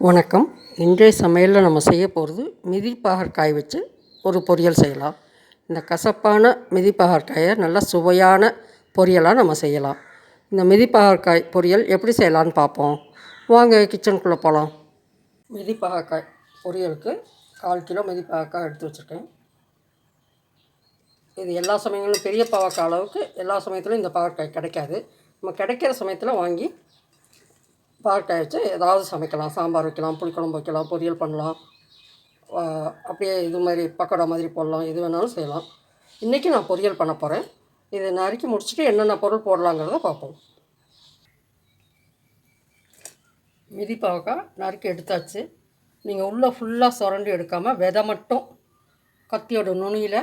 வணக்கம். இன்றைய சமையலில் நம்ம செய்ய போகிறது மிதிப்பாகற்காய் வச்சு ஒரு பொரியல் செய்யலாம். இந்த கசப்பான மிதிப்பாகற்காயை நல்ல சுவையான பொரியலாக நம்ம செய்யலாம். இந்த மிதிப்பாகற்காய் பொரியல் எப்படி செய்யலான்னு பார்ப்போம். வாங்க கிச்சனுக்குள்ளே போகலாம் மிதிப்பாகற்காய் பொரியலுக்கு கால் கிலோ மிதிப்பாகற்காய் எடுத்து வச்சுருக்கேன். இது எல்லா சமயங்களும் பெரிய பாவக்காய் அளவுக்கு எல்லா சமயத்துலையும் இந்த பாவக்காய் கிடைக்காது. நம்ம கிடைக்கிற சமயத்தில் வாங்கி பாவக்காய் வச்சு ஏதாவது சமைக்கலாம் சாம்பார் வைக்கலாம் புளிக்குழம்பு வைக்கலாம் பொரியல் பண்ணலாம். அப்படியே இது மாதிரி பக்கோடா மாதிரி போடலாம் எது வேணாலும் செய்யலாம். இன்றைக்கி நான் பொரியல் பண்ண போகிறேன் இதை நறுக்கி முடிச்சுட்டு என்னென்ன பொருள் போடலாங்கிறத பார்ப்போம். மிதி பாவக்காய் நறுக்கி எடுத்தாச்சு. நீங்கள் உள்ளே ஃபுல்லாக சுரண்டி எடுக்காமல் விதை மட்டும் கத்தியோட நுனியில்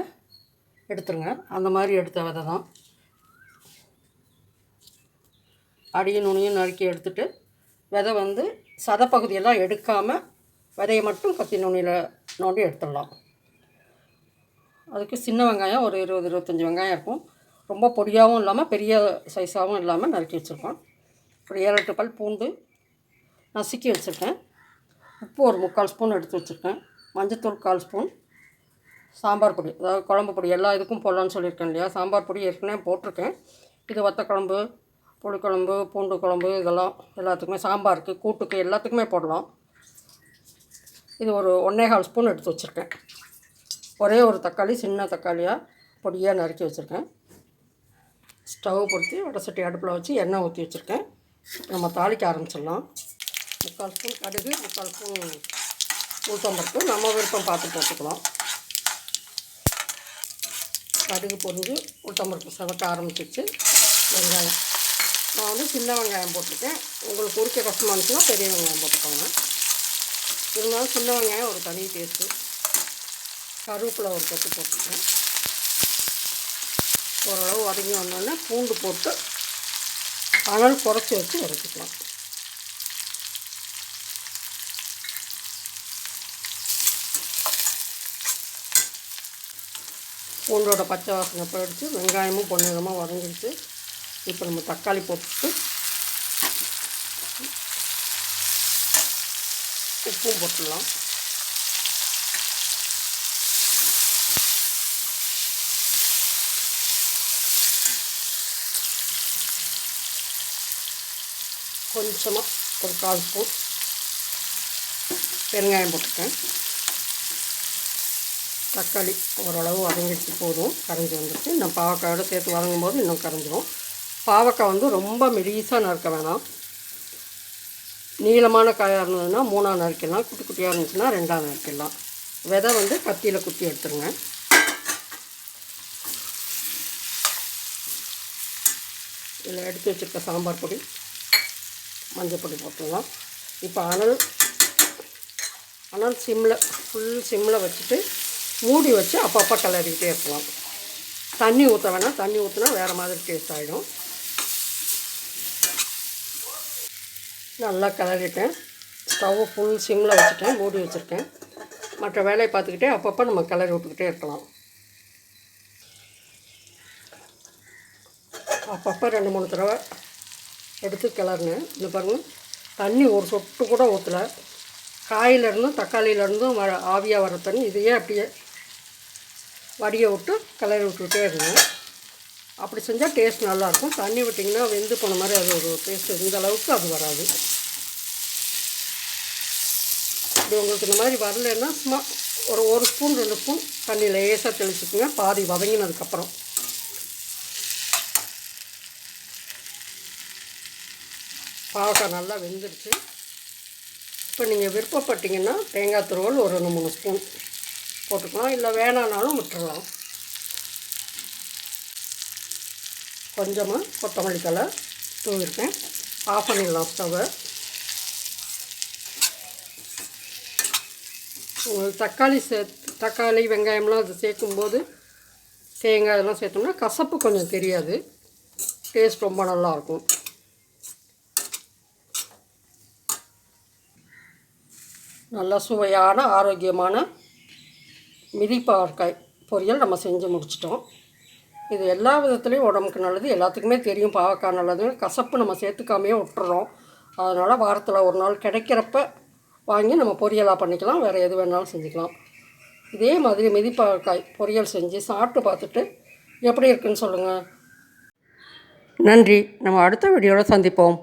எடுத்துருங்க. அந்த மாதிரி எடுத்த விதை தான் அடியும் நுனியும் நறுக்கி எடுத்துகிட்டு விதை வந்து சதப்பகுதியெல்லாம் எடுக்காமல் விதையை மட்டும் கத்தி நுனியில் நோண்டி எடுத்துடலாம். அதுக்கு சின்ன வெங்காயம் ஒரு இருபது இருபத்தஞ்சி வெங்காயம் இருக்கும். ரொம்ப பொடியாகவும் இல்லாமல் பெரிய சைஸாகவும் இல்லாமல் நறுக்கி வச்சுருக்கோம். ஒரு ஏழு எட்டு பல் பூண்டு நசுக்கி வச்சுருக்கேன். உப்பு ஒரு முக்கால் ஸ்பூன் எடுத்து வச்சுருக்கேன். மஞ்சத்தூள் கால் ஸ்பூன். சாம்பார் பொடி அதாவது குழம்பு பொடி எல்லா இதுக்கும் போடலான்னு சொல்லியிருக்கேன் இல்லையா? சாம்பார் பொடி ஏற்கனவே போட்டிருக்கேன். இது வத்த குழம்பு புளிக்குழம்பு பூண்டு குழம்பு இதெல்லாம் எல்லாத்துக்குமே சாம்பாருக்கு கூட்டுக்கு எல்லாத்துக்குமே போடலாம். இது ஒரு ஒன்றே கால் ஸ்பூன் எடுத்து வச்சுருக்கேன். ஒரே ஒரு தக்காளி சின்ன தக்காளியாக பொடியாக நறுக்கி வச்சுருக்கேன். ஸ்டவ் பொருத்தி வடை சட்டி அடுப்பில் வச்சு எண்ணெய் ஊற்றி வச்சுருக்கேன். நம்ம தாளிக்க ஆரம்பிச்சிடலாம். முக்கால் ஸ்பூன் கடுகு முக்கால் ஸ்பூன் உளுத்தம்பருப்பு. நம்ம விருப்பம் பார்த்து போட்டுக்கலாம். கடுகு பொருந்து உளுத்தம்பருப்பு சவக்க ஆரம்பிச்சிச்சு வெங்காயம். நான் வந்து சின்ன வெங்காயம் போட்டிருக்கேன். உங்களுக்கு உரிக்க கஷ்டமாக இருந்துச்சுன்னா பெரிய வெங்காயம் போட்டுக்கோங்க. இருந்தாலும் சின்ன வெங்காயம் ஒரு தனி டேஸ்ட்டு கருவேப்பிலை ஒரு கொத்து போட்டுருக்கேன் ஓரளவு வதங்கி வந்தோடனே பூண்டு போட்டு அனல் குறைச்சி வச்சு வதக்கிக்கலாம். பூண்டோட பச்சை வாசனை போயிடுச்சு. வெங்காயமும் பொன்னிறமாக வதங்கிடுச்சு. இப்போ நம்ம தக்காளி போட்டுட்டு உப்பும் போட்டுடலாம். கொஞ்சமாக ஒரு கால் ஸ்பூன் பெருங்காயம் போட்டுருக்கேன். தக்காளி ஓரளவு வதங்கிடுச்சு போதும். கரைஞ்சி வந்துடுச்சு நான் பாவக்காயோட சேர்த்து வதங்கும் போது இன்னும் கரைஞ்சிரும். பாவக்காய் வந்து ரொம்ப மெலிசாக நறுக்க வேணாம். நீளமான காயாக இருந்ததுன்னா மூணாக நறுக்கிடலாம். குட்டி குட்டியாக இருந்துச்சுன்னா ரெண்டாக நறுக்கிடலாம். விதை வந்து கத்தியில் குத்தி எடுத்துருங்க. இதில் எடுத்து வச்சுருக்க சாம்பார் பொடி மஞ்சள் பொடி போட்டுடலாம். இப்போ அனல் அனல் சிம்மில் ஃபுல் சிம்மில் வச்சுட்டு மூடி வச்சு அப்பப்போ கிளறிக்கிட்டே இருக்கலாம். தண்ணி ஊற்ற வேணாம். தண்ணி ஊற்றினா வேறு மாதிரி டேஸ்ட் ஆகிடும் நல்லா கிளறிட்டேன். ஸ்டவ்வை ஃபுல் சிம்மில் வச்சுட்டேன் மூடி வச்சுருக்கேன். மற்ற வேலையை பார்த்துக்கிட்டே அப்பப்போ நம்ம கிளறி விட்டுக்கிட்டே இருக்கலாம். அப்பப்போ ரெண்டு மூணு தடவை எடுத்து கிளறினேன். இந்த பாருங்கள் தண்ணி ஒரு சொட்டு கூட ஊற்றலை காயிலேருந்தும் தக்காளியிலேருந்தும் வர ஆவியாக வர தண்ணி இதையே அப்படியே வடியை விட்டு கிளறி விட்டுக்கிட்டே இருந்தேன். அப்படி செஞ்சால் டேஸ்ட் நல்லாயிருக்கும். தண்ணி விட்டிங்கன்னா வெந்து போன மாதிரி அது ஒரு டேஸ்ட் இந்த அளவுக்கு அது வராது. இப்படி உங்களுக்கு இந்த மாதிரி வரலன்னா சும்மா ஒரு ஒரு ஸ்பூன் ரெண்டு ஸ்பூன் தண்ணி லேசாக தெளிச்சுக்குங்க. பாதி வதங்கினதுக்கப்புறம். பாவக்காய் நல்லா வெந்துடுச்சு இப்போ நீங்கள் விருப்பப்பட்டீங்கன்னா தேங்காய் துருவல் ஒரு ரெண்டு மூணு ஸ்பூன் போட்டுக்கலாம். இல்லை வேணான்னாலும் விட்டுறலாம். கொஞ்சமாக கொத்தமல்லி தலை தூவிருக்கேன். ஆஃப் பண்ணிடலாம் ஸ்டவ்வை உங்களுக்கு தக்காளி சேர்த்து தக்காளி வெங்காயம்லாம் அது சேர்க்கும்போது தேங்காய் இதெல்லாம் சேர்த்தோம்னா கசப்பு கொஞ்சம் தெரியாது. டேஸ்ட் ரொம்ப நல்லாயிருக்கும். நல்ல சுவையான ஆரோக்கியமான மிதிப்பாவற்காய் பொரியல் நம்ம செஞ்சு முடிச்சிட்டோம். இது எல்லா விதத்துலேயும் உடம்புக்கு நல்லது. எல்லாத்துக்குமே தெரியும் பாவக்காய் நல்லது. கசப்பு நம்ம சேர்த்துக்காமையே விட்டுறோம். அதனால் வாரத்தில் ஒரு நாள் கிடைக்கிறப்ப வாங்கி நம்ம பொரியலாக பண்ணிக்கலாம். வேறு எது வேணாலும் செஞ்சுக்கலாம். இதே மாதிரி மிதிப்பாக்காய் பொரியல் செஞ்சு சாப்பிட்டு பார்த்துட்டு எப்படி இருக்குன்னு சொல்லுங்கள் நன்றி. நம்ம அடுத்த வீடியோவில் சந்திப்போம்.